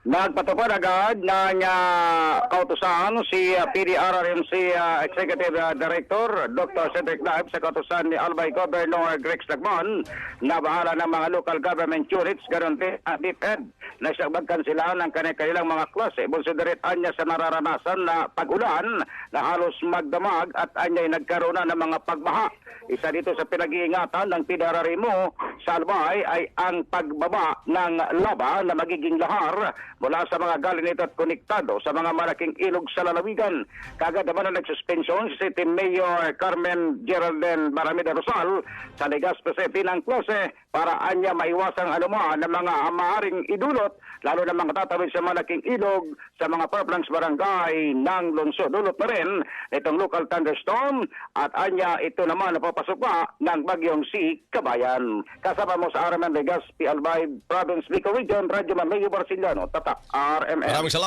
Nagpatupad agad ng uh, kautusan si uh, PDRRMC uh, Executive uh, Director Dr. Cedric Daib sa kautusan ni Albay Governor Greg Stagmon na bahala ng mga local government units ganon din ang DepEd na siyabagkan sila ng kanilang mga klase. Bunsudarit anya sa nararanasan na pag-ulan na halos magdamag at anya'y nagkaroon na ng mga pagbaha. Isa dito sa pinag-iingatan ng PDRRMO sa Albay ay ang pagbaba ng laba na magiging lahar mula sa mga galinito at konektado sa mga malaking ilog sa lalawigan. Kagad naman na nagsuspensyon si City Mayor Carmen Geraldine Baramida Rosal sa Legazpi City ng klase para anya maiwasang anuman ng mga maaring idulot lalo na mga tatawid sa malaking ilog sa mga Parklands Barangay ng lungsod. Dulot na rin itong local thunderstorm at anya ito naman napapasok pa ng bagyong si Kabayan. Kasama mo sa Araman Legazpi Albay Province Bicol Region, Radyo Manlayo Barciliano, Tatak RMN. Maraming salamat.